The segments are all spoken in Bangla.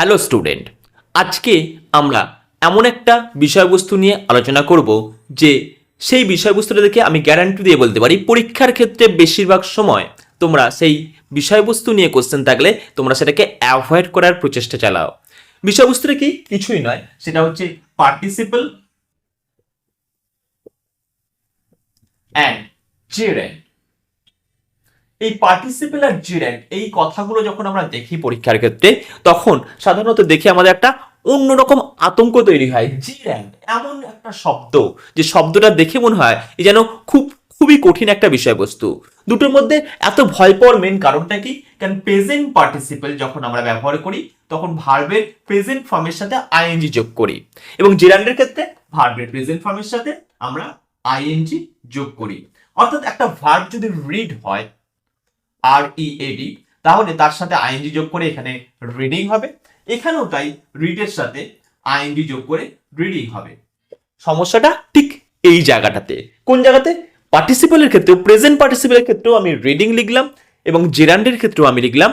হ্যালো স্টুডেন্ট, আজকে আমরা এমন একটা বিষয়বস্তু নিয়ে আলোচনা করব যে সেই বিষয়বস্তুটা দেখে আমি গ্যারান্টি দিয়ে বলতে পারি পরীক্ষার ক্ষেত্রে বেশিরভাগ সময় তোমরা সেই বিষয়বস্তু নিয়ে কোশ্চেন থাকলে তোমরা সেটাকে অ্যাভয়েড করার প্রচেষ্টা চালাও। বিষয়বস্তুটা কি? কিছুই নয়, সেটা হচ্ছে পার্টিসিপল অ্যান্ড জেরেন্ট এই পার্টিসিপেল আর জিরেন্ট এই কথাগুলো যখন আমরা দেখি পরীক্ষার ক্ষেত্রে, তখন সাধারণত দেখি আমাদের একটা অন্যরকম আতঙ্ক তৈরি হয়। জিরেন্ট এমন একটা শব্দ, যে শব্দটা দেখে মনে হয় এই যেন খুব, খুবই কঠিন একটা বিষয়বস্তু। দুটোর মধ্যে এত ভয় পাওয়ার মেন কারণটা কি? কারণ প্রেজেন্ট পার্টিসিপেল যখন আমরা ব্যবহার করি, তখন ভার্বের প্রেজেন্ট ফর্মের সাথে আইএনজি যোগ করি। এবং জিরান্ডের ক্ষেত্রে ভার্বের প্রেজেন্ট ফর্মের সাথে আমরা আইএনজি যোগ করি। অর্থাৎ একটা ভার্ব যদি রিড হয় আর ই এডি তাহলে তার সাথে আইএনজি যোগ করে এখানে রিডিং হবে। এখানেও তাই রিডের সাথে আইএনজি যোগ করে রিডিং হবে। সমস্যাটা ঠিক এই জায়গাটাতে। কোন জায়গাতে? পার্টিসিপেলের ক্ষেত্রেও প্রেজেন্ট পার্টিসিপেলের ক্ষেত্রেও আমি রিডিং লিখলাম এবং জেরান্ডের ক্ষেত্রেও আমি লিখলাম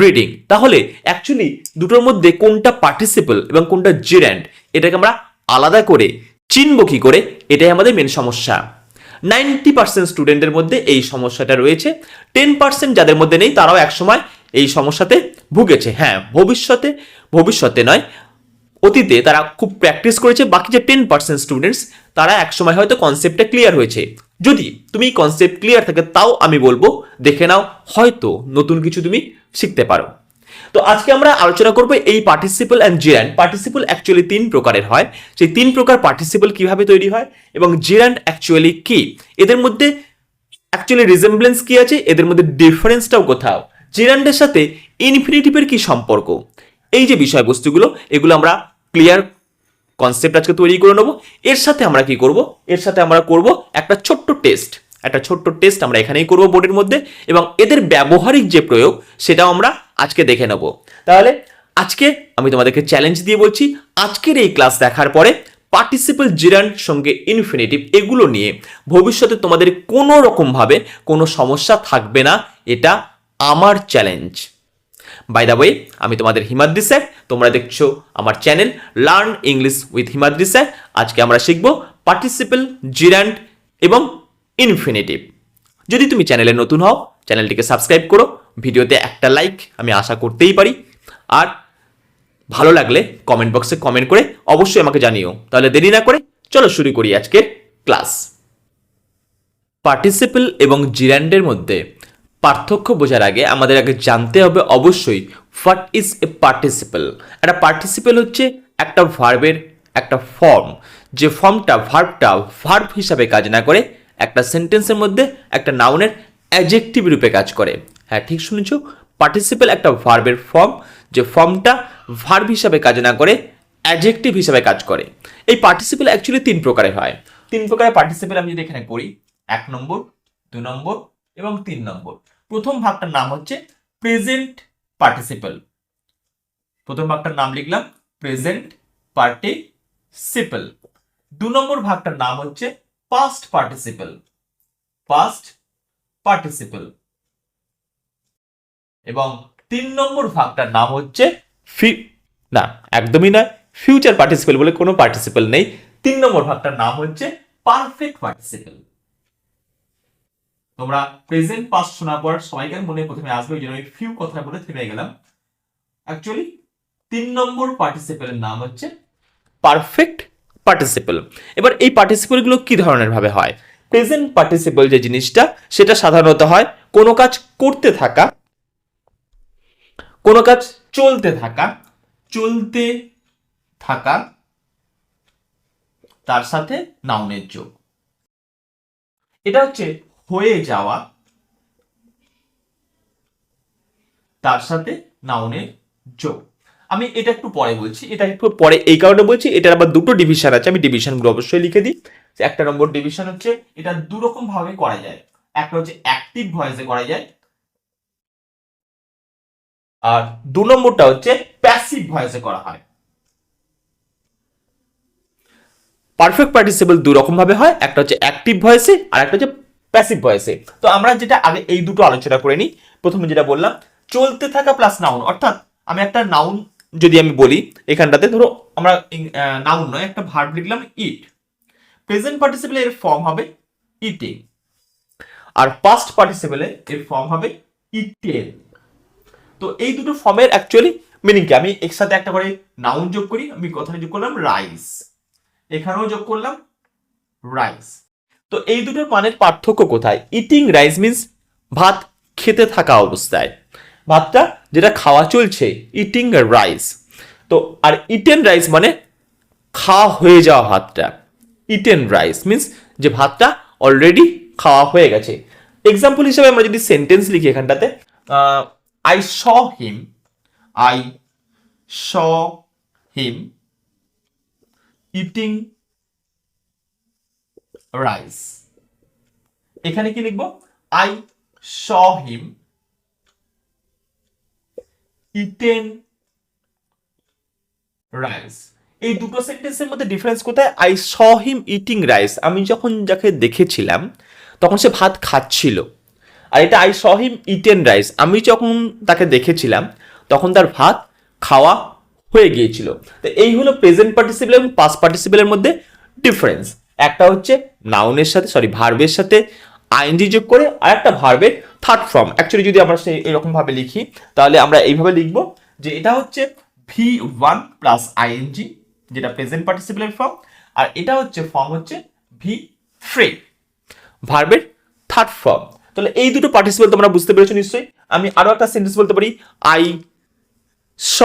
রিডিং তাহলে অ্যাকচুয়ালি দুটোর মধ্যে কোনটা পার্টিসিপেল এবং কোনটা জেরান্ড এটাকে আমরা আলাদা করে চিনব কি করে? এটাই আমাদের মেন সমস্যা। নাইনটি পার্সেন্ট স্টুডেন্টের মধ্যে এই সমস্যাটা রয়েছে। টেন পার্সেন্ট যাদের মধ্যে নেই, তারাও একসময় এই সমস্যাতে ভুগেছে। হ্যাঁ ভবিষ্যতে ভবিষ্যতে নয়, অতীতে তারা খুব প্র্যাকটিস করেছে। বাকি যে টেন পার্সেন্ট স্টুডেন্টস তারা একসময় হয়তো কনসেপ্টটা ক্লিয়ার হয়েছে। যদি তুমি কনসেপ্ট ক্লিয়ার থাকে, তাও আমি বলব, দেখে নাও, হয়তো নতুন কিছু তুমি শিখতে পারো। তো আজকে আমরা আলোচনা করব এই participle and gerund participle actually তিন প্রকারের হয়। সেই তিন প্রকার পার্টিসিপল কীভাবে তৈরি হয় এবং জিরান্ড অ্যাকচুয়ালি কি? এদের মধ্যে অ্যাকচুয়ালি রিজেম্বলেন্স কি আছে? এদের মধ্যে ডিফারেন্সটাও কোথাও। জিরান্ডের সাথে ইনফিনিটিভের কি সম্পর্ক? এই যে বিষয়বস্তুগুলো, এগুলো আমরা ক্লিয়ার কনসেপ্ট আজকে তৈরি করে নেব। এর সাথে আমরা কি করব? এর সাথে আমরা করব একটা ছোট্ট টেস্ট একটা ছোট্ট টেস্ট আমরা এখানেই করব বোর্ডের মধ্যে এবং এদের ব্যবহারিক যে প্রয়োগ, সেটাও আমরা আজকে দেখে নেব। তাহলে? আজকে আমি তোমাদেরকে চ্যালেঞ্জ দিয়ে বলছি আজকের এই ক্লাস দেখার পরে পার্টিসিপল জিরান্ড সঙ্গে ইনফিনিটিভ এগুলো নিয়ে ভবিষ্যতে তোমাদের কোনো রকমভাবে কোনো সমস্যা থাকবে না এটা আমার চ্যালেঞ্জ বাই দ্য ওয়ে আমি তোমাদের হিমাদ্রি স্যার তোমরা দেখছ আমার channel learn English with Himadri sir আজকে আমরা শিখব পার্টিসিপল জিরান্ড এবং ইনফিনিটিভ যদি তুমি চ্যানেলে নতুন হও চ্যানেলটিকে সাবস্ক্রাইব করো ভিডিওতে একটা লাইক আমি আশা করতেই পারি। আর ভালো লাগলে কমেন্ট বক্সে কমেন্ট করে অবশ্যই আমাকে জানিও। তাহলে দেরি না করে চলো শুরু করি আজকের ক্লাস পার্টিসিপল এবং জিরান্ডের মধ্যে পার্থক্য বোঝার আগে আমাদের আগে জানতে হবে অবশ্যই হোয়াট ইজ এ পার্টিসিপল একটা পার্টিসিপল হচ্ছে একটা ভার্বের একটা ফর্ম যে ফর্মটা ভার্বটা ভার্ব হিসাবে কাজ না করে একটা সেন্টেন্সের মধ্যে একটা নাউনের অ্যাজেক্টিভ রূপে কাজ করে। হ্যাঁ ঠিক শুনেছো? পার্টিসিপেল একটা ভার্বের ফর্ম যে ফর্মটা ভার্ব হিসাবে কাজ না করে অ্যাজেক্টিভ হিসাবে কাজ করে। এই পার্টিসিপেল অ্যাকচুয়ালি তিন প্রকারে হয়। তিন প্রকারের পার্টিসিপল আমি যদি এখানে করি, এক নম্বর, দু নম্বর এবং তিন নম্বর। প্রথম ভাগটার নাম হচ্ছে প্রেজেন্ট পার্টিসিপেল প্রথম ভাগটার নাম লিখলাম প্রেজেন্ট পার্টিসিপল দু নম্বর ভাগটার নাম হচ্ছে পাস্ট পার্টিসিপেল পাস্ট পার্টিসিপল এবং তিন নম্বর ভাগটার নাম হচ্ছে ফি, না, একদমই নয় ফিউচার পার্টিসিপল বলে কোনো পার্টিসিপল নেই। তিন নম্বর ভাগটার নাম হচ্ছে পারফেক্ট পার্টিসিপেল তোমরা প্রেজেন্ট পাস শোনার পর সবাইকার মনে প্রথমে আসবে? ওই জন্য ফিউ কথা বলে থেমে গেলাম। অ্যাকচুয়ালি তিন নম্বর পার্টিসিপেলের নাম হচ্ছে পারফেক্ট পার্টিসিপেল এবার এই পার্টিসিপলগুলো কি ধরনের ভাবে হয়? প্রেজেন্ট পার্টিসিপেল যে জিনিসটা, সেটা সাধারণত হয় কোনো কাজ করতে থাকা কোনো কাজ চলতে থাকা চলতে থাকা তার সাথে নাউনের যোগ। এটা হচ্ছে হয়ে যাওয়া তার সাথে নাউনের যোগ। আমি এটা একটু পরে বলছি, এটা একটু পরে এই কারণে বলছি, এটার আবার দুটো ডিভিশন আছে, আমি ডিভিশনগুলো অবশ্যই লিখে দিই। একটা নম্বর ডিভিশন হচ্ছে, এটা দু রকম ভাবে করা যায়। একটা হচ্ছে অ্যাক্টিভ ভয়েসে করা যায় আর দু নম্বরটা হচ্ছে প্যাসিভ ভয়েসে করা হয়। পারফেক্ট পার্টিসিপল দু রকম ভাবে হয়, একটা হচ্ছে অ্যাক্টিভ ভয়েসে আর একটা হচ্ছে প্যাসিভ ভয়েসে তো আমরা যেটা আগে এই দুটো আলোচনা করে নিই, প্রথমে যেটা বললাম, চলতে থাকা প্লাস নাউন অর্থাৎ আমি একটা নাউন যদি আমি বলি, এখানটাতে ধরো আমরা নাউন নয়, একটা ভার্ব লিখলাম ইট প্রেজেন্ট পার্টিসিপেলে এর ফর্ম হবে ইটিং আর পাস্ট পার্টিসিপেলে এর ফর্ম হবে ইটেন তো এই দুটো ফর্মের অ্যাকচুয়ালি মিনিং কি? আমি একসাথে একটা করে নাউন যোগ করি, আমি কথাটা যোগ করলাম রাইস এখানেও যোগ করলাম রাইস তো এই দুটোর মানের পার্থক্য কোথায়? ইটিং রাইস মিন্স ভাত খেতে থাকা অবস্থায়। ভাতটা যেটা খাওয়া চলছে ইটিং রাইস তো আর ইটেন রাইস মানে খাওয়া হয়ে যাওয়া ভাতটা। ইটেন রাইস মিন্স যে ভাতটা অলরেডি খাওয়া হয়ে গেছে। এক্সাম্পল হিসেবে আমরা যদি সেন্টেন্স লিখি এখানটাতে I saw him I saw him eating rice এখানে কি লিখব? I saw him eaten rice এই দুটো সেন্টেন্সের মধ্যে ডিফারেন্স কোথায়? I saw him eating rice আমি যখন যাকে দেখেছিলাম, তখন সে ভাত খাচ্ছিল। আর এটা I saw him eaten rice আমি যখন তাকে দেখেছিলাম, তখন তার ভাত খাওয়া হয়ে গিয়েছিল। তো এই হলো প্রেজেন্ট পার্টিসিপেল এবং পাস্ট পার্টিসিপেলের মধ্যে ডিফারেন্স একটা হচ্ছে নাউনের সাথে সরি ভার্বের সাথে আইএনজি যোগ করে, আর একটা ভার্বের থার্ড ফর্ম অ্যাকচুয়ালি যদি আমরা সেই এরকম ভাবে লিখি, তাহলে আমরা এইভাবে লিখব যে এটা হচ্ছে ভি ওয়ান প্লাস আইএনজি যেটা প্রেজেন্ট পার্টিসিপেলের ফর্ম আর এটা হচ্ছে ফর্ম হচ্ছে ভি থ্রি ভার্বের থার্ড ফর্ম তাহলে এই দুটো পার্টিসিপেল তোমরা বুঝতে পেরেছ নিশ্চয়ই। আমি আরও একটা সেন্টেন্স বলতে পারি। I saw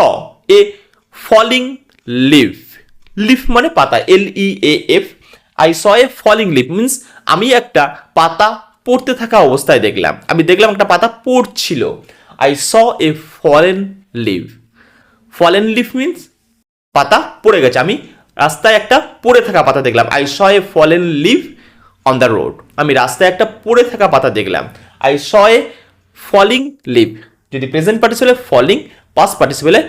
a falling leave leaf মানে পাতা L E A F I saw a falling leave means আমি একটা পাতা পড়তে থাকা অবস্থায় দেখলাম। আমি দেখলাম একটা পাতা পড়ছিল। I saw a fallen leave fallen leave means পাতা পড়ে গেছে। আমি রাস্তায় একটা পড়ে থাকা পাতা দেখলাম। I saw a fallen leave on the road আমি রাস্তায় একটা পড়ে থাকা পাতা দেখলাম। I saw a falling leave যদি প্রেজেন্ট পার্টিসিপেলে ফলিং পাস্ট পার্টিসিপেলে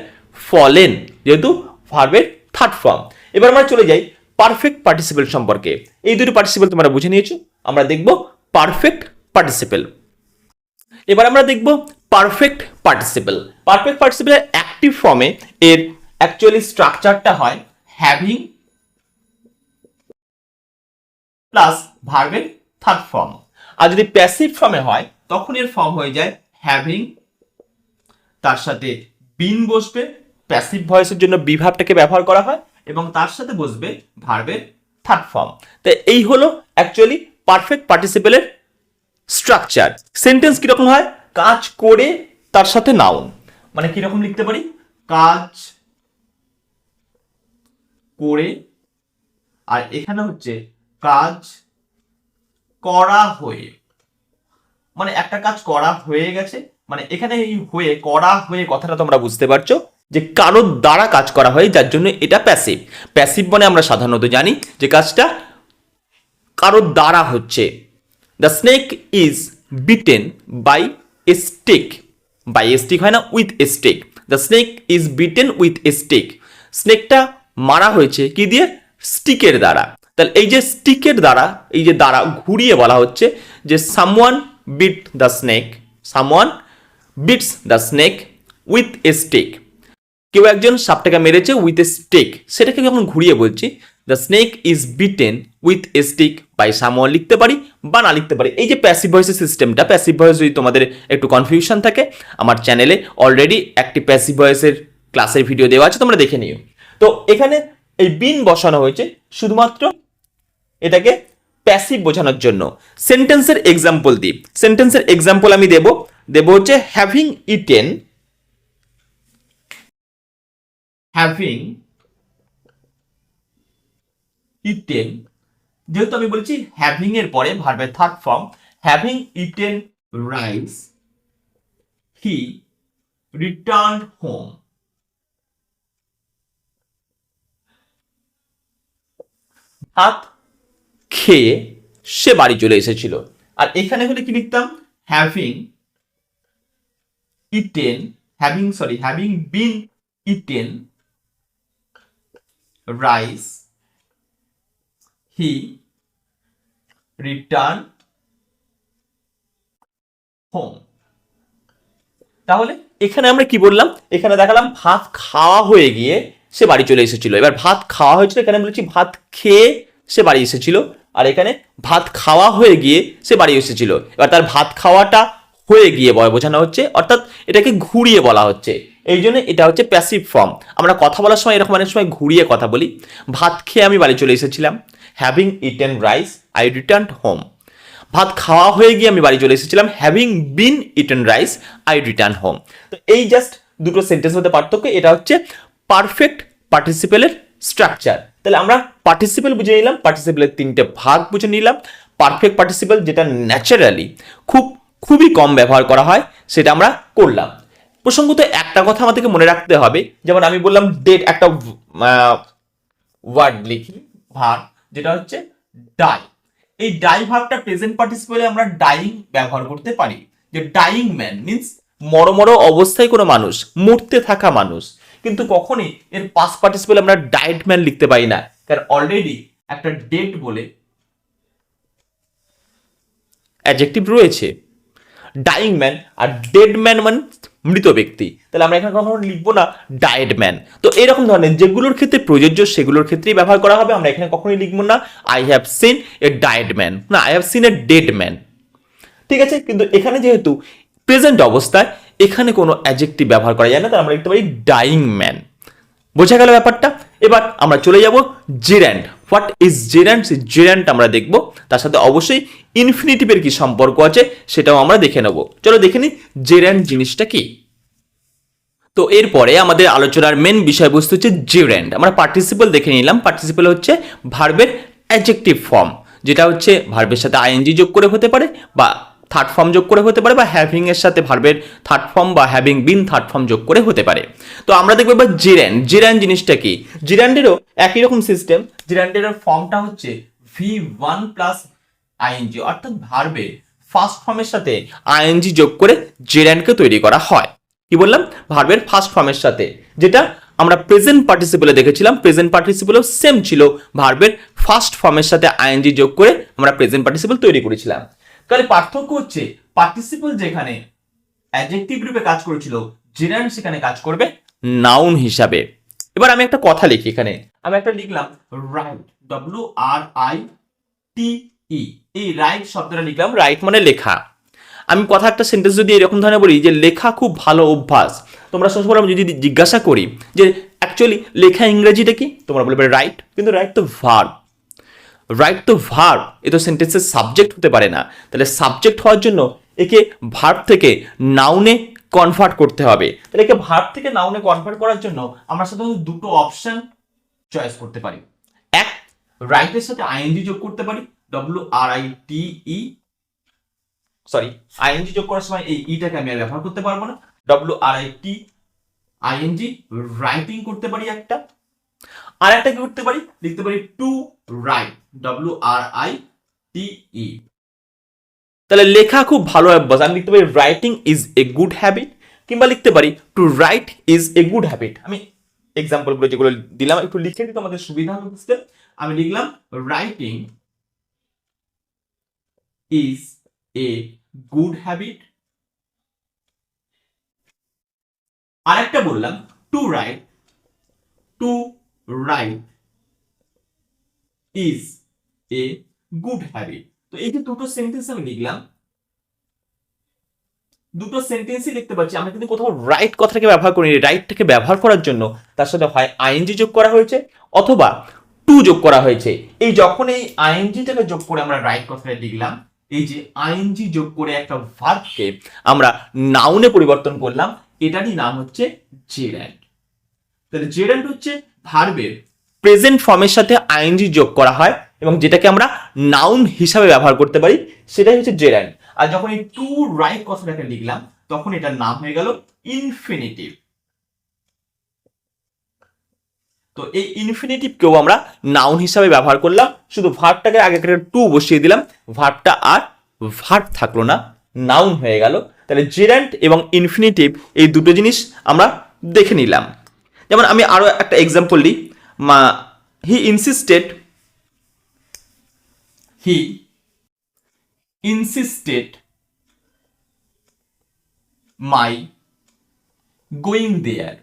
ফলেন যেহেতু ভার্বের থার্ড ফর্ম এবার আমরা চলে যাই পারফেক্ট পার্টিসিপেল সম্পর্কে। এই দুটো পার্টিসিপেল তোমরা বুঝে নিয়েছো? আমরা দেখব পারফেক্ট পার্টিসিপেল এবার আমরা দেখব পারফেক্ট পার্টিসিপেল পারফেক্ট পার্টিসিপেলের অ্যাক্টিভ ফর্মে এর অ্যাকচুয়ালি স্ট্রাকচারটা হয় হ্যাভিং প্লাস ভার্বের থার্ড ফর্ম আর যদি প্যাসিভ ফর্মে হয়, তখন এর ফর্ম হয়ে যায় হ্যাভিং তার সাথে বিন বসবে প্যাসিভ ভয়েসের জন্য বিভাবটাকে ব্যবহার করা হয়, এবং তার সাথে বসবে ভার্বের থার্ড ফর্ম তো এই হলো অ্যাকচুয়ালি পারফেক্ট পার্টিসিপেলের স্ট্রাকচার সেন্টেন্স কীরকম হয়? কাজ করে, তার সাথে নাউন মানে কীরকম লিখতে পারি? কাজ করে, আর এখানে হচ্ছে কাজ করা হয়ে মানে একটা কাজ করা হয়ে গেছে মানে এখানে এই হয়ে, করা হয়ে কথাটা তোমরা বুঝতে পারছ যে কারোর দ্বারা কাজ করা হয়, যার জন্য এটা প্যাসিভ প্যাসিভ মানে আমরা সাধারণত জানি যে কাজটা কারোর দ্বারা হচ্ছে। The snake is beaten by a stick by a stick হয় না with a stick the snake is beaten with a stick স্নেকটা মারা হয়েছে কি দিয়ে? স্টিকের দ্বারা। তাহলে এই যে স্টিকের দ্বারা, এই যে দ্বারা ঘুরিয়ে বলা হচ্ছে যে someone beat the snake someone beats the snake with a stick কেউ একজন সাপটাকে মেরেছে উইথ এ স্টিক সেটাকে যখন ঘুরিয়ে বলছি the snake is beaten with a stick by someone লিখতে পারি বা না লিখতে পারি। এই যে প্যাসিভ ভয়েসের সিস্টেমটা প্যাসিভ ভয়েস যদি তোমাদের একটু কনফিউশন থাকে, আমার চ্যানেলে অলরেডি একটি প্যাসিভ ভয়েসের ক্লাসের ভিডিও দেওয়া আছে, তোমরা দেখে নিও। তো এখানে এই বিন বসানো হয়েছে, শুধুমাত্র এটাকে প্যাসিভ বোঝানোর জন্য। সেন্টেন্সের এক্সাম্পল দিই সেন্টেন্সের এক্সাম্পল আমি দেব। দেব হচ্ছে হ্যাভিং ইটেন হ্যাভিং ইটেন যেহেতু আমি বলছি হ্যাভিং এর পরে ভার্বের third form having eaten rice he return home ভাত খেয়ে সে বাড়ি চলে এসেছিল। আর এখানে হলে কি লিখতাম? Having eaten having sorry having been eaten rice he return home তাহলে এখানে আমরা কি বললাম? এখানে দেখালাম ভাত খাওয়া হয়ে গিয়ে সে বাড়ি চলে এসেছিল। এবার ভাত খাওয়া হয়েছিল, এখানে বলেছি ভাত খেয়ে সে বাড়ি এসেছিল। আর এখানে ভাত খাওয়া হয়ে গিয়ে সে বাড়ি এসেছিল। এবার তার ভাত খাওয়াটা হয়ে গিয়ে বয় বোঝানো হচ্ছে, অর্থাৎ এটাকে ঘুরিয়ে বলা হচ্ছে। এই জন্য এটা হচ্ছে প্যাসিভ ফর্ম আমরা কথা বলার সময় এরকম অনেক সময় ঘুরিয়ে কথা বলি। ভাত খেয়ে আমি বাড়ি চলে এসেছিলাম। Having eaten rice I return home ভাত খাওয়া হয়ে গিয়ে আমি বাড়ি চলে এসেছিলাম। Having been eaten rice I return home তো এই জাস্ট দুটো সেন্টেন্স মধ্যে পার্থক্য। এটা হচ্ছে পারফেক্ট পার্টিসিপেলের স্ট্রাকচার তাহলে আমরা পার্টিসিপেল বুঝে নিলাম পার্টিসিপেলের তিনটে ভাগ বুঝে নিলাম। পারফেক্ট পার্টিসিপেল যেটা ন্যাচারালি খুব, খুবই কম ব্যবহার করা হয়, সেটা আমরা করলাম। প্রসঙ্গত একটা কথা আমাদেরকে মনে রাখতে হবে, যেমন আমি বললাম ডেট একটা ওয়ার্ড লিখি, ভাগ, যেটা হচ্ছে ডাই এই ডাই ভাগটা প্রেজেন্ট পার্টিসিপেলে আমরা ডাইং ব্যবহার করতে পারি। যে ডাইং ম্যান মিন্স মর মর অবস্থায় কোনো মানুষ, মরতে থাকা মানুষ। কিন্তু কখনই এর পাস পার্টিসিপেল আমরা ডায়েট ম্যান লিখতে পারি না। কারণ অলরেডি একটা ডেট বলে অ্যাডজেক্টিভ রয়েছে। ডাইং ম্যান আর ডেড ম্যান মানে মৃত ব্যক্তি। তাহলে আমরা এখানে কখনো লিখব না ডায়েড ম্যান তো এরকম ধরনের যেগুলোর ক্ষেত্রে প্রযোজ্য সেগুলোর ক্ষেত্রেই ব্যবহার করা হবে। আমরা এখানে কখনোই লিখব না I have seen a died man না I have seen a dead man ঠিক আছে? কিন্তু এখানে যেহেতু প্রেজেন্ট অবস্থায় এখানে কোনো অ্যাজেক্টিভ ব্যবহার করা যায় না তাহলে আমরা লিখতে পারি ডাইং ম্যান বোঝা গেল ব্যাপারটা? এবার আমরা চলে যাব জেরান্ড হোয়াট ইজ জেরান্ড সেই জেরান্ড আমরা দেখব। তার সাথে অবশ্যই ইনফিনিটিভের কি সম্পর্ক আছে, সেটাও আমরা দেখে নেব। চলো দেখে নিই জেরান্ড জিনিসটা কি। তো এরপরে আমাদের আলোচনার মেন বিষয়বস্তু হচ্ছে জেরান্ড আমরা পার্টিসিপল দেখে নিলাম। পার্টিসিপল হচ্ছে ভার্বের অ্যাডজেক্টিভ ফর্ম যেটা হচ্ছে ভার্বের সাথে আইএনজি যোগ করে হতে পারে বা থার্ড ফর্ম যোগ করে হতে পারে বা হ্যাভিং এর সাথে ভার্বের থার্ড ফর্ম বা হ্যাভিং বিন থার্ড ফর্ম যোগ করে হতে পারে। তো আমরা দেখব এবার জিরান্ড জিরান্ড জিনিসটা কি? জিরান্ডেরও একই রকম সিস্টেম জিরান্ডের ফর্মটা হচ্ছে ভি ওয়ান প্লাস আইএনজি অর্থাৎ ভার্বের ফার্স্ট ফর্মের সাথে আইএনজি যোগ করে জেরান্ডকে তৈরি করা হয়। কি বললাম? ভার্বের ফার্স্ট ফর্মের সাথে। যেটা আমরা প্রেজেন্ট পার্টিসিপলে দেখেছিলাম। প্রেজেন্ট পার্টিসিপলেও সেম ছিল। ভার্বের ফার্স্ট ফর্মের সাথে আইএনজি যোগ করে আমরা প্রেজেন্ট পার্টিসিপল তৈরি করেছিলাম। তাহলে পার্থক্য হচ্ছে পার্টিসিপল যেখানে অ্যাডজেক্টিভ রূপে কাজ করেছিল জেরান্ড সেখানে কাজ করবে নাউন হিসাবে। এবার আমি একটা কথা লিখি এখানে। আমি একটা লিখলাম write W R I T E এই রাইট শব্দটা লিখলাম রাইট মানে লেখা। আমি কথা একটা সেন্টেন্স যদি এরকম ধরনের বলি যে লেখা খুব ভালো অভ্যাস, তোমরা সবসময় আমি যদি জিজ্ঞাসা করি যে অ্যাকচুয়ালি লেখা ইংরেজিটা কি? তোমরা বলবে রাইট কিন্তু রাইট তো ভার্ব রাইট তো ভার্ব এ তো সেন্টেন্সের সাবজেক্ট হতে পারে না। তাহলে সাবজেক্ট হওয়ার জন্য একে ভার্ব থেকে নাউনে কনভার্ট করতে হবে। তাহলে একে ভার্ব থেকে নাউনে কনভার্ট করার জন্য আমরা সাধারণত দুটো অপশন চয়েস করতে পারি। এক রাইটের সাথে আইএনজি যোগ করতে পারি W R I T E sorry I N G যোগ করার সময় এই ইটাকে আমি আর ব্যবহার করতে পারব না। W R I T I N G writing করতে পারি একটা। আর একটা কি করতে পারি? লিখতে পারি to write W R I T E তাহলে লেখা খুব ভালো অভ্যাস। আমি লিখতে পারি writing is a good habit, কিংবা লিখতে পারি to write is a good habit. আমি এক্সাম্পলগুলো যেগুলো দিলাম, একটু লিখে দিতে আমাদের সুবিধা হবে বুঝতে। আমি লিখলাম writing is a good habit আরেকটা বললাম to write to write is a good habit তো এই যে দুটো সেন্টেন্স আমি লিখলাম, দুটো সেন্টেন্সই লিখতে পারছি। আমরা কিন্তু কোথাও রাইট কথাটাকে ব্যবহার করিনি। রাইটটাকে ব্যবহার করার জন্য তার সাথে হয় আইএনজি যোগ করা হয়েছে অথবা টু যোগ করা হয়েছে। এই যখন এই আইএনজিটাকে যোগ করে আমরা রাইট কথাটা লিখলাম, এই যে আইএনজি যোগ করে একটা ভার্বকে আমরা নাউনে পরিবর্তন করলাম, এটারই নাম হচ্ছে জেরান্ড তাহলে জেরান্ড হচ্ছে ভার্বের প্রেজেন্ট ফর্মের সাথে আইএনজি যোগ করা হয় এবং যেটাকে আমরা নাউন হিসাবে ব্যবহার করতে পারি, সেটাই হচ্ছে জেরান্ড আর যখন এই টু রাইট কথাটাকে লিখলাম, তখন এটার নাম হয়ে গেল ইনফিনিটিভ তো এই ইনফিনিটিভকেও আমরা নাউন হিসাবে ব্যবহার করলাম, শুধু ভার্বটাকে আগে একটা টু বসিয়ে দিলাম ভার্বটা আর ভার্ব থাকল না, নাউন হয়ে গেল। তাহলে জেরান্ট এবং ইনফিনিটিভ এই দুটো জিনিস আমরা দেখে নিলাম। যেমন আমি আরও একটা এক্সাম্পল দিই। মা he insisted he insisted my going there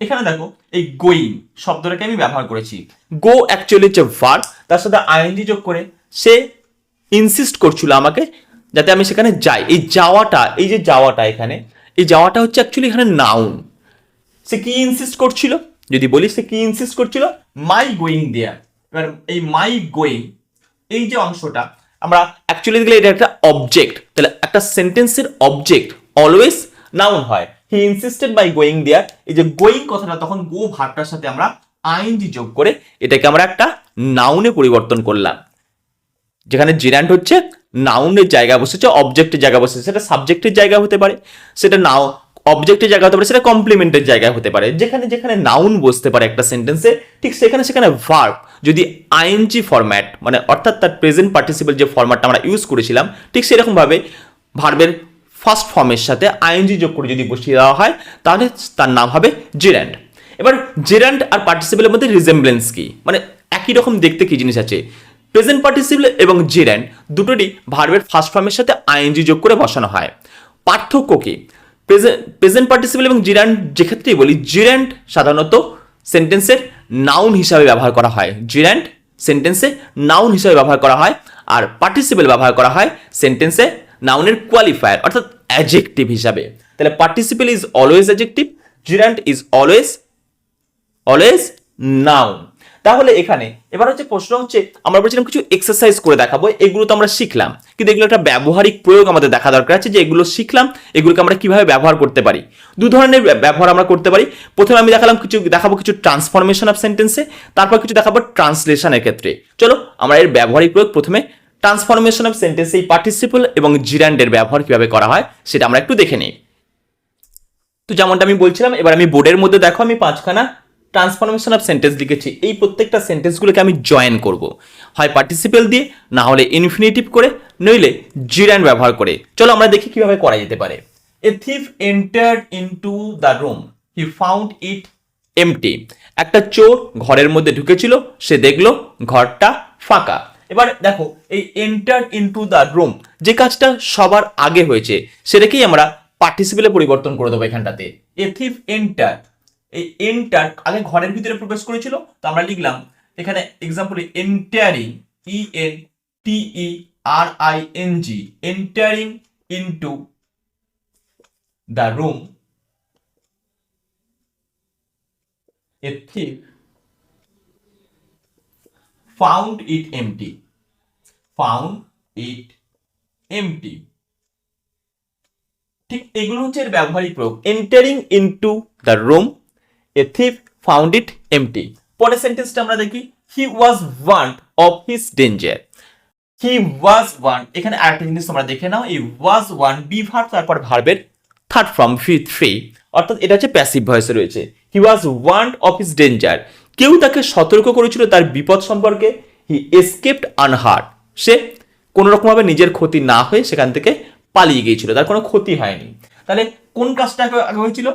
এখানে দেখো, এই গোয়িং শব্দটাকে আমি ব্যবহার করেছি। গো অ্যাকচুয়ালি হচ্ছে ভার্ব তার সাথে আইএনজি যোগ করে, সে ইনসিস্ট করছিল আমাকে যাতে আমি সেখানে যাই। এই যাওয়াটা, এই যে যাওয়াটা এখানে, এই যাওয়াটা হচ্ছে অ্যাকচুয়ালি এখানে নাউন সে কি ইনসিস্ট করছিল? যদি বলি, সে কি ইনসিস্ট করছিল? মাই গোয়িং দেয়ার এবার এই মাই গোয়িং এই যে অংশটা, আমরা অ্যাকচুয়ালি দেখলে এটা একটা অবজেক্ট তাহলে একটা সেন্টেন্সের অবজেক্ট অলওয়েজ নাউন হয়। He insisted by going there এই যে গোয়িং কথাটা, তখন গো ভার্বটার সাথে আমরা আইনজি যোগ করে এটাকে আমরা একটা নাউনে পরিবর্তন করলাম। যেখানে জিরান্ট হচ্ছে নাউনের জায়গা বসেছে অবজেক্টের জায়গা বসেছে সেটা সাবজেক্টের জায়গা হতে পারে, সেটা নাও অবজেক্টের জায়গা হতে পারে, সেটা কমপ্লিমেন্টের জায়গা হতে পারে। যেখানে যেখানে নাউন বসতে পারে একটা সেন্টেন্সে ঠিক সেখানে সেখানে ভার্ব যদি আইএনজি ফরম্যাট মানে অর্থাৎ তার প্রেজেন্ট পার্টিসিপেল যে ফরম্যাটটা আমরা ইউজ করেছিলাম, ঠিক সেরকমভাবে ভার্বের ফার্স্ট ফর্মের সাথে আইএনজি যোগ করে যদি বসিয়ে দেওয়া হয়, তাহলে তার নাম হবে জেরান্ড এবার জেরান্ড আর পার্টিসিপেলের মধ্যে রিজেম্বলেন্স কি? মানে একই রকম দেখতে কি জিনিস আছে? প্রেজেন্ট পার্টিসিপল এবং জেরান্ড দুটোরই ভার্বের ফার্স্ট ফর্মের সাথে আইএনজি যোগ করে বসানো হয়। পার্থক্য কি? প্রেজেন্ট পার্টিসিপল এবং জিরান্ড যেক্ষেত্রেই বলি জিরান্ড সাধারণত সেন্টেন্সের নাউন হিসাবে ব্যবহার করা হয়। জিরান্ড সেন্টেন্সে নাউন হিসাবে ব্যবহার করা হয় আর পার্টিসিপল ব্যবহার করা হয় সেন্টেন্সে নাউনের কোয়ালিফায়ার অর্থাৎ অ্যাজেক্টিভ হিসাবে। তাহলে participle is always adjective gerund is always always noun তাহলে এখানে, এবার হচ্ছে প্রশ্ন হচ্ছে, আমরা বলছিলাম কিছু এক্সারসাইজ করে দেখাবো, এগুলো তো আমরা শিখলাম। কিন্তু এগুলো একটা ব্যবহারিক প্রয়োগ আমাদের দেখা দরকার আছে যে এগুলো শিখলাম, এগুলোকে আমরা কীভাবে ব্যবহার করতে পারি। দু ধরনের ব্য- ব্যবহার আমরা করতে পারি। প্রথমে আমি দেখালাম কিছু, দেখাবো কিছু ট্রান্সফরমেশন অফ সেন্টেন্সে তারপর কিছু দেখাবো ট্রান্সলেশনের ক্ষেত্রে। চলো, আমরা এর ব্যবহারিক প্রয়োগ প্রথমে ট্রান্সফরমেশন অফ সেন্টেন্সে এই পার্টিসিপল এবং জিরান্ডের ব্যবহার কীভাবে করা হয়, সেটা আমরা একটু দেখে নিই। তো যেমনটা আমি বলছিলাম, এবার আমি বোর্ডের মধ্যে দেখো, আমি পাঁচখানা ট্রান্সফরমেশন অফ সেন্টেন্স লিখেছি, এই প্রত্যেকটা সেন্টেন্সগুলোকে আমি জয়েন করব। হয় পার্টিসিপেল দিয়ে, না হলে ইনফিনিটিভ করে, নইলে জিরান ব্যবহার করে। চলো আমরা দেখি কীভাবে করা যেতে পারে। A thief entered into the room he found it empty একটা চোর ঘরের মধ্যে ঢুকেছিল, সে দেখল ঘরটা ফাঁকা। এবার দেখো, এই এন্টার ইনটু দ্য রুম যে কাজটা সবার আগে হয়েছে, সেটাকেই আমরা পার্টিসিপেলে পরিবর্তন করে দেবো এখানটাতে। এ থিফ এন্টার এই এন্টার আগে ঘরের ভিতরে প্রবেশ করেছিল, তো আমরা লিখলাম, এখানে example entering E N T E R I N G entering into the room a found it empty, found it empty. ঠিক এগুলো হচ্ছে এর ব্যবহারিক প্রয়োগ entering into the room a thief found it empty পরের সেন্টেন্সটা আমরা দেখি। He was warned of his danger he was one এখানে আরেকটা জিনিস তোমরা দেখে নাও। এই ওয়াজ ওয়ান বি ভার্ব তারপর ভার্বের থার্ড ফর্ম ফি থ্রি অর্থাৎ এটা হচ্ছে প্যাসিভ ভয়েসে রয়েছে। He was one of his danger কেউ তাকে সতর্ক করেছিল তার বিপদ সম্পর্কে। হি এসকেপড আনহার্ট সে কোনো রকমভাবে নিজের ক্ষতি না হয়ে সেখান থেকে পালিয়ে গিয়েছিল। তার কোনো ক্ষতি হয়নি। তাহলে কোন কাজটা আগে হয়েছিল?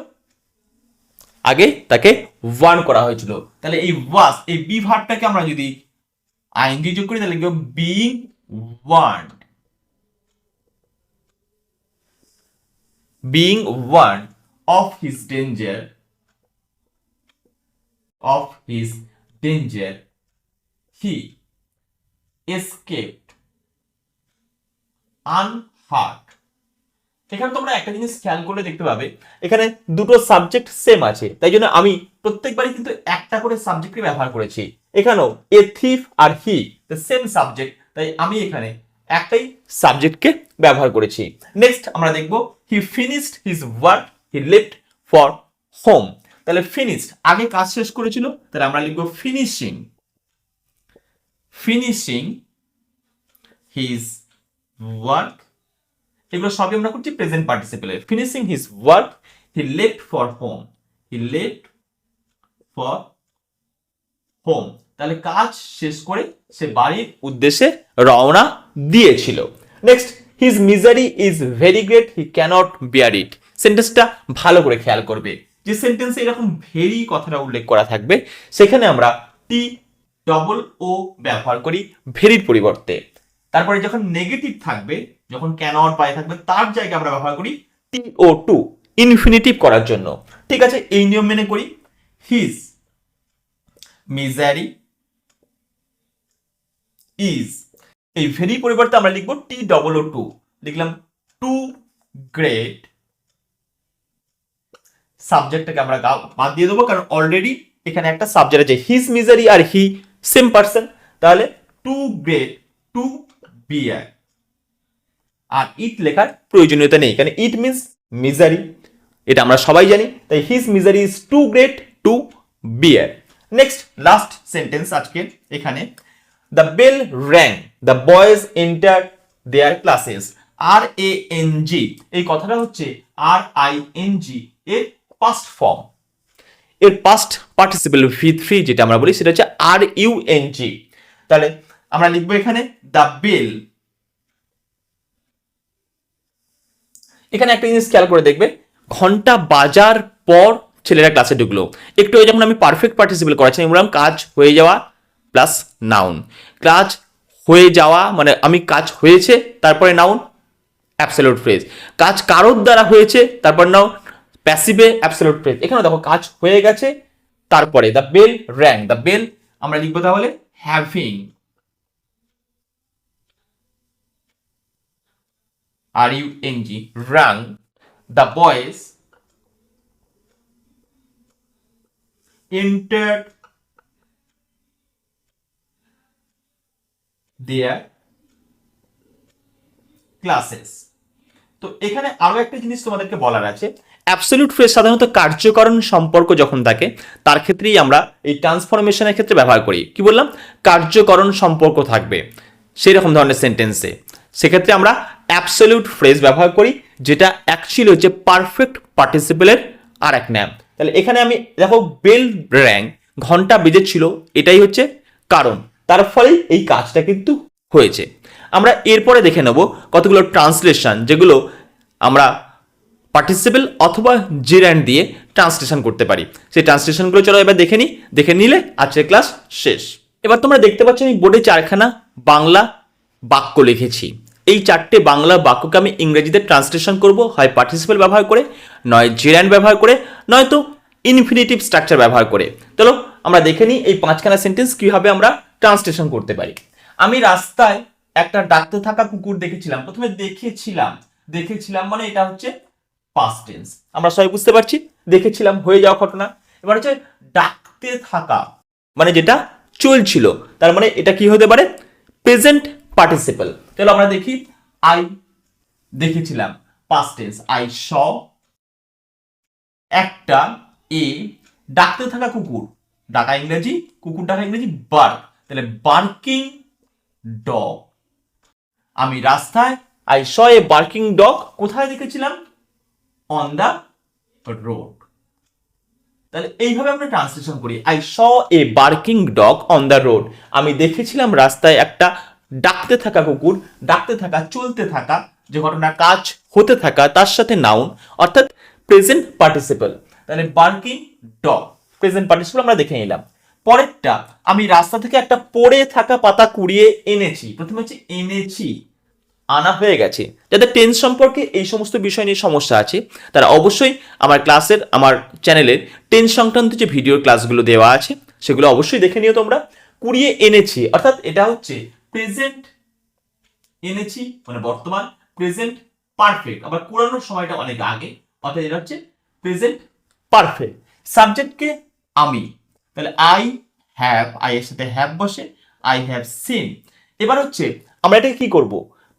আগে তাকে ওয়ার্ন করা হয়েছিল। তাহলে এই ওয়াস এই বি ভার্বটাকে আমরা যদি আইএনজি যোগ করি, তাহলে being one being warned of his danger of his danger he escaped unhurt এখানে তোমরা একটা জিনিস খেয়াল করলে দেখতে পাবে, এখানে দুটো সাবজেক্ট সেম আছে, তাই জন্য আমি প্রত্যেকবারই কিন্তু একটা করে সাবজেক্টকে ব্যবহার করেছি। এখানেও এ থিফ আর হি সেম সাবজেক্ট তাই আমি এখানে একটাই সাবজেক্টকে ব্যবহার করেছি। নেক্সট আমরা দেখব he finished his work he left for home তাহলে ফিনিশড আগে কাজ শেষ করেছিল, তাহলে আমরা লিখব ফিনিশিং ফিনিশিং হিজ ওয়ার্ক এগুলো সবই আমরা করছি present পার্টিসিপেলের finishing his work he left for home he left for home তাহলে কাজ শেষ করে সে বাড়ির উদ্দেশ্যে রওনা দিয়েছিল। Next his misery is very great he cannot bear it সেন্টেন্সটা ভালো করে খেয়াল করবে। যে সেন্টেন্সে এরকম ভেরি কথাটা উল্লেখ করা থাকবে, সেখানে আমরা টি ডবল ও ব্যবহার করি ভেরির পরিবর্তে। তারপরে যখন নেগেটিভ থাকবে যখন ক্যানট পায়ে থাকবে, তার জায়গায় আমরা ব্যবহার করি টি ও টু ইনফিনিটিভ করার জন্য। ঠিক আছে, এই নিয়ম মেনে করি। হিজ মিজারি ইজ এই ভেরি পরিবর্তে আমরা লিখব টি ডবল ও টু লিখলাম টু গ্রেট সাবজেক্টটাকে আমরা বাদ দিয়ে দেবো, কারণ অলরেডি এখানে একটা সাবজেক্ট আছে। হিজ মিজারি আর হি সেম পার্সন তাহলে too great to be bear R it লেখার প্রয়োজনীয়তা নেই। কারণ ইট মিনস মিজারি এটা আমরা সবাই জানি। তাই his misery is too great to bear next last sentence আজকে এখানে। The bell rang the boys enter their classes R A N G এই কথাটা হচ্ছে আর আই এন জি এর পাস্ট ফর্ম এর পাস্ট পার্টিসিপেল ভি থ্রি যেটা আমরা বলি, সেটা হচ্ছে আর ইউ এন জি তাহলে আমরা লিখব এখানে দ্য বেল এখানে একটা জিনিস খেয়াল করে দেখবে, ঘণ্টা বাজার পর ছেলেরা ক্লাসে ঢুকলো। একটু যখন আমি পারফেক্ট পার্টিসিপেল করাচ্ছি, আমি বললাম, কাজ হয়ে যাওয়া প্লাস নাউন কাজ হয়ে যাওয়া মানে আমি কাজ হয়েছে, তারপরে নাউন অ্যাবসলিউট ফ্রেজ কাজ কারোর দ্বারা হয়েছে, তারপর নাও প্যাসিভে অ্যাবসলিউট ফ্রেজ এখানে দেখো, কাজ হয়ে গেছে, তারপরে the bell rang the bell আমরা লিখব তাহলে having R U N G rung the boys entered their classes. তো এখানে আরও একটা জিনিস তোমাদেরকে বলার আছে। অ্যাবসলিউট ফ্রেজ সাধারণত কার্যকরণ সম্পর্ক যখন থাকে, তার ক্ষেত্রেই আমরা এই ট্রান্সফরমেশনের ক্ষেত্রে ব্যবহার করি। কি বললাম? কার্যকরণ সম্পর্ক থাকবে। সেই রকম ধরনের সেন্টেন্সে সেক্ষেত্রে আমরা অ্যাবসলিউট ফ্রেজ ব্যবহার করি, যেটা অ্যাকচুয়ালি হচ্ছে পারফেক্ট পার্টিসিপেলের আর এক নাম। তাহলে এখানে আমি দেখো বেল র্যাং ঘণ্টা বেজেছিল, এটাই হচ্ছে কারণ। তার ফলে এই কাজটা কিন্তু হয়েছে। আমরা এরপরে দেখে নেব কতগুলো ট্রান্সলেশন যেগুলো আমরা পার্টিসিপেল অথবা জিরান্ড দিয়ে ট্রান্সলেশন করতে পারি। সেই ট্রান্সলেশনগুলো চলো এবার দেখে নিই দেখে নিলে আজকের ক্লাস শেষ। এবার তোমরা দেখতে পাচ্ছ আমি বোর্ডে চারখানা বাংলা বাক্য লিখেছি। এই চারটে বাংলা বাক্যকে আমি ইংরেজিতে ট্রান্সলেশন করব, হয় পার্টিসিপেল ব্যবহার করে, নয় জিরান্ড ব্যবহার করে নয়তো ইনফিনিটিভ স্ট্রাকচার ব্যবহার করে। চলো আমরা দেখে নিই এই পাঁচখানা সেন্টেন্স কীভাবে আমরা ট্রান্সলেশন করতে পারি। আমি রাস্তায় একটা ডাকতে থাকা কুকুর দেখেছিলাম। প্রথমে দেখেছিলাম দেখেছিলাম মানে এটা হচ্ছে পাস্ট টেন্স আমরা সবাই বুঝতে পারছি? দেখেছিলাম, হয়ে যাওয়া ঘটনা। এবার হচ্ছে ডাকতে থাকা মানে যেটা চলছিল, তার মানে এটা কি হতে পারে? Present participle. তাহলে আমরা দেখি, আই দেখেছিলাম পাস্ট আই স। একটা, এ, ডাকতে থাকা কুকুর। ডাকা ইংরেজি, কুকুর ডাকা ইংরেজি বার্ক তাহলে বার্কিং ডগ আমি রাস্তায়, I saw a barking dog কোথায় দেখেছিলাম? অন দ্য রোড তাহলে এইভাবে আমরা ট্রান্সলেশন করি। I saw a barking dog on the road আমি দেখেছিলাম রাস্তায় একটা ডাকতে থাকা কুকুর, ডাকতে থাকা, চলতে থাকা, যে ঘটনা কাজ হতে থাকা, তার সাথে নাউন অর্থাৎ প্রেজেন্ট পার্টিসিপল তাহলে বার্কিং ডগ প্রেজেন্ট পার্টিসিপল আমরা দেখে নিলাম। পরেরটা, আমি রাস্তা থেকে একটা পড়ে থাকা পাতা কুড়িয়ে এনেছি। প্রথমে হচ্ছে এনেছি। আনা হয়ে গেছে। যাদের টেন্স সম্পর্কে এই সমস্ত বিষয় নিয়ে সমস্যা আছে, তারা অবশ্যই আমার ক্লাসের, আমার চ্যানেলের টেন্স সংক্রান্ত যে ভিডিওর ক্লাসগুলো দেওয়া আছে, সেগুলো অবশ্যই দেখে নিও তোমরা। কুড়িয়ে এনেছি, অর্থাৎ এটা হচ্ছে প্রেজেন্ট এনেছি মানে বর্তমান প্রেজেন্ট পারফেক্ট আবার কুড়ানোর সময়টা অনেক আগে, অর্থাৎ এটা হচ্ছে প্রেজেন্ট পারফেক্ট সাবজেক্টকে আমি। তাহলে আই হ্যাভ আই এর সাথে হ্যাভ বসে আই হ্যাভ সিন এবার হচ্ছে, আমরা এটাকে কি করব?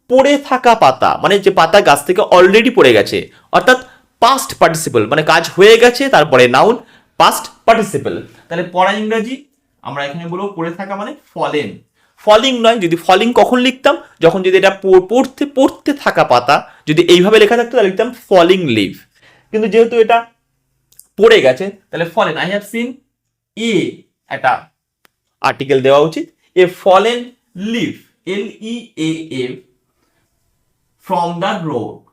পড়ে থাকা পাতা মানে যে পাতা গাছ থেকে অলরেডি পড়ে গেছে, অর্থাৎ পাস্ট পার্টিসিপল মানে কাজ হয়ে গেছে, তারপরে নাউন পাস্ট পার্টিসিপল তাহলে পড়া ইংরেজি, আমরা এখানে বলব পড়ে থাকা মানে ফলেন ফলিং নয়, যদি ফলিং কখন লিখতাম? যখন যদি এটা পড়- পড়তে পড়তে থাকা পাতা, যদি এইভাবে লেখা থাকতো, তাহলে লিখতাম ফলিং লিভ কিন্তু যেহেতু এটা পড়ে গেছে, তাহলে fallen I have seen a একটা আর্টিকেল দেওয়া উচিত। A fallen leaf L E A F from the road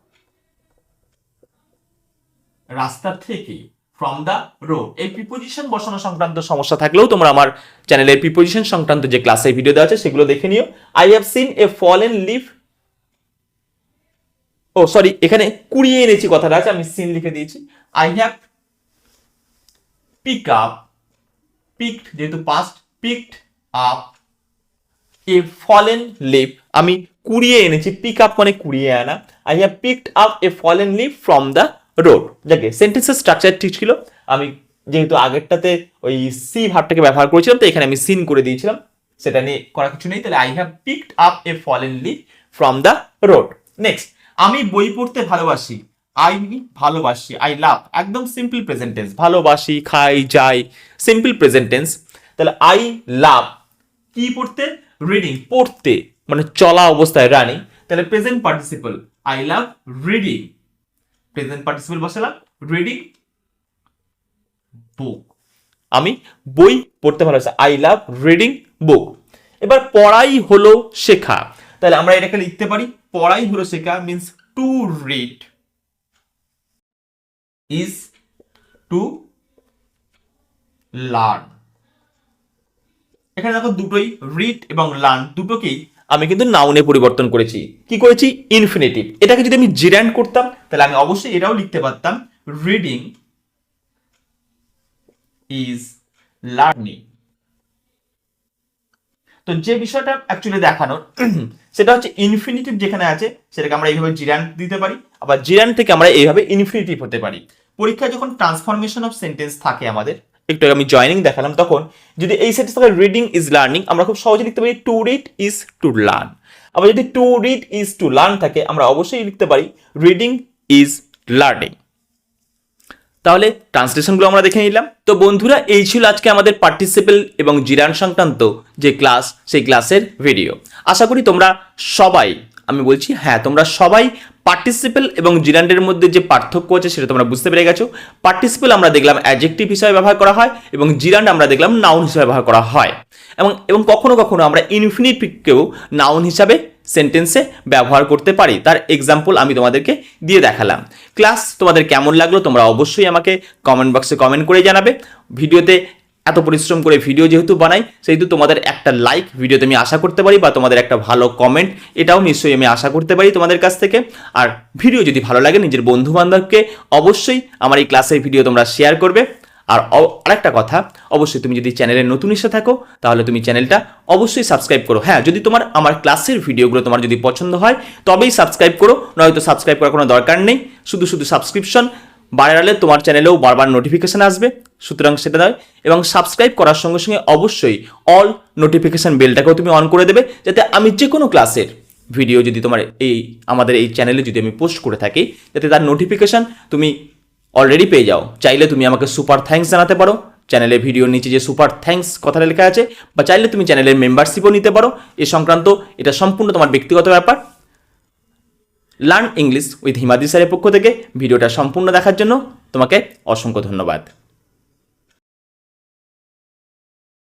রাস্তা থেকে ফ্রম দ্য রোড এই প্রিপোজিশন বসানো সংক্রান্ত সমস্যা থাকলেও তোমরা আমার চ্যানেলের প্রিপোজিশন সংক্রান্ত যে ক্লাসে ভিডিও দেওয়া আছে, সেগুলো দেখে নিও। I have seen a fallen leaf oh sorry এখানে কুড়িয়ে এনেছি কথাটা আছে, আমি সিন লিখে দিয়েছি। I have pick up picked যেহেতু past picked up a fallen leaf আমি কুড়িয়ে এনেছি পিক আপ মানে কুড়িয়ে আনা। I have picked up a fallen leaf from the road. দেখে সেন্টেন্সের স্ট্রাকচার ঠিক ছিল। আমি যেহেতু আগেরটাতে ওই সি ভাবটাকে ব্যবহার করেছিলাম, তো এখানে আমি সিন করে দিয়েছিলাম। সেটা নিয়ে করা কিছু নেই, তাহলে I have picked up a fallen leaf from the road next আমি বই পড়তে ভালোবাসি। আই ভালোবাসি আই লাভ একদম সিম্পল প্রেজেন্টেন্স ভালোবাসি, খাই, যাই সিম্পল প্রেজেন্টেন্স তাহলে আই লাভ কি পড়তে? রিডিং পড়তে মানে চলা অবস্থায় রানিং তাহলে present participle I love reading present participle বসালাম রিডিং বুক আমি বই পড়তে ভালোবাসি আই লাভ রিডিং বুক এবার পড়াই হলো শেখা। তাহলে আমরা এটাকে লিখতে পারি, পড়াই হলো শেখা means to read is to learn এখানে দেখো দুটোই রিড এবং লার্ন দুটোকেই আমি কিন্তু নাউনে পরিবর্তন করেছি। কি করেছি? ইনফিনিটিভ এটাকে যদি আমি জিরান্ড করতাম, তাহলে আমি অবশ্যই এটাও লিখতে পারতাম রিডিং ইজ লার্নিং তো যে বিষয়টা অ্যাকচুয়ালি দেখানোর, সেটা হচ্ছে ইনফিনিটিভ যেখানে আছে, সেটাকে আমরা এইভাবে জিরান দিতে পারি, আবার জিরান থেকে আমরা এইভাবে ইনফিনিটিভ হতে পারি। পরীক্ষায় যখন ট্রান্সফরমেশন অফ সেন্টেন্স থাকে আমাদের একটু আমি জয়নিং দেখালাম, তখন যদি এই সেন্টেন্স থাকে রিডিং ইজ লার্নিং আমরা খুব সহজে লিখতে পারি to read is to learn আবার যদি to read is to learn থাকে, আমরা অবশ্যই লিখতে পারি রিডিং ইজ লার্নিং তাহলে ট্রান্সলেশনগুলো আমরা দেখে নিলাম। তো বন্ধুরা, এই ছিল আজকে আমাদের পার্টিসিপেল এবং জিরান সংক্রান্ত যে ক্লাস সেই ক্লাসের ভিডিও আশা করি তোমরা সবাই আমি বলছি হ্যাঁ তোমরা সবাই পার্টিসিপেল এবং জিরান্ডের মধ্যে যে পার্থক্য আছে সেটা তোমরা বুঝতে পেরে গেছো। পার্টিসিপেল আমরা দেখলাম অ্যাডজেক্টিভ হিসাবে ব্যবহার করা হয় এবং জিরান্ড আমরা দেখলাম নাউন হিসাবে ব্যবহার করা হয়। এবং এবং কখনো কখনো আমরা ইনফিনিটকেও নাউন হিসাবে সেন্টেন্সে ব্যবহার করতে পারি। তার এক্সাম্পল আমি তোমাদেরকে দিয়ে দেখালাম। ক্লাস তোমাদের কেমন লাগল তোমরা অবশ্যই আমাকে কমেন্ট বক্সে কমেন্ট করে জানাবে। ভিডিওতে এত পরিশ্রম করে ভিডিও যেহেতু বানাই, সেহেতু তোমাদের একটা লাইক ভিডিওতে আমি আশা করতে পারি বা তোমাদের একটা ভালো কমেন্ট এটাও নিশ্চয়ই আমি আশা করতে পারি তোমাদের কাছ থেকে। আর ভিডিও যদি ভালো লাগে নিজের বন্ধু বান্ধবকে অবশ্যই আমার এই ক্লাসের ভিডিও তোমরা শেয়ার করবে। আর আরেকটা কথা, অবশ্যই তুমি যদি চ্যানেলে নতুন এসে থাকো, তাহলে তুমি চ্যানেলটা অবশ্যই সাবস্ক্রাইব করো। হ্যাঁ যদি তোমার, আমার ক্লাসের ভিডিওগুলো তোমার যদি পছন্দ হয়, তবেই সাবস্ক্রাইব করো, নয়তো সাবস্ক্রাইব করার কোনো দরকার নেই। শুধু শুধু সাবস্ক্রিপশন বাড়ালে তোমার চ্যানেলেও বারবার নোটিফিকেশন আসবে, সুতরাং সেটা দেয় এবং সাবস্ক্রাইব করার সঙ্গে সঙ্গে অবশ্যই অল নোটিফিকেশন বেলটাকেও তুমি অন করে দেবে, যাতে আমি যে কোনো ক্লাসের ভিডিও যদি তোমার এই, আমাদের এই চ্যানেলে যদি আমি পোস্ট করে থাকি, যাতে তার নোটিফিকেশন তুমি অলরেডি পেয়ে যাও। চাইলে তুমি আমাকে সুপার থ্যাঙ্কস জানাতে পারো চ্যানেলের ভিডিওর নিচে যে সুপার থ্যাঙ্কস কথাটা লেখা আছে, বা চাইলে তুমি চ্যানেলের মেম্বারশিপও নিতে পারো। এ সংক্রান্ত এটা সম্পূর্ণ তোমার ব্যক্তিগত ব্যাপার। লার্ন ইংলিশ উইথ হিমাদি স্যারের পক্ষ থেকে। ভিডিওটা সম্পূর্ণ দেখার জন্য তোমাকে অসংখ্য ধন্যবাদ।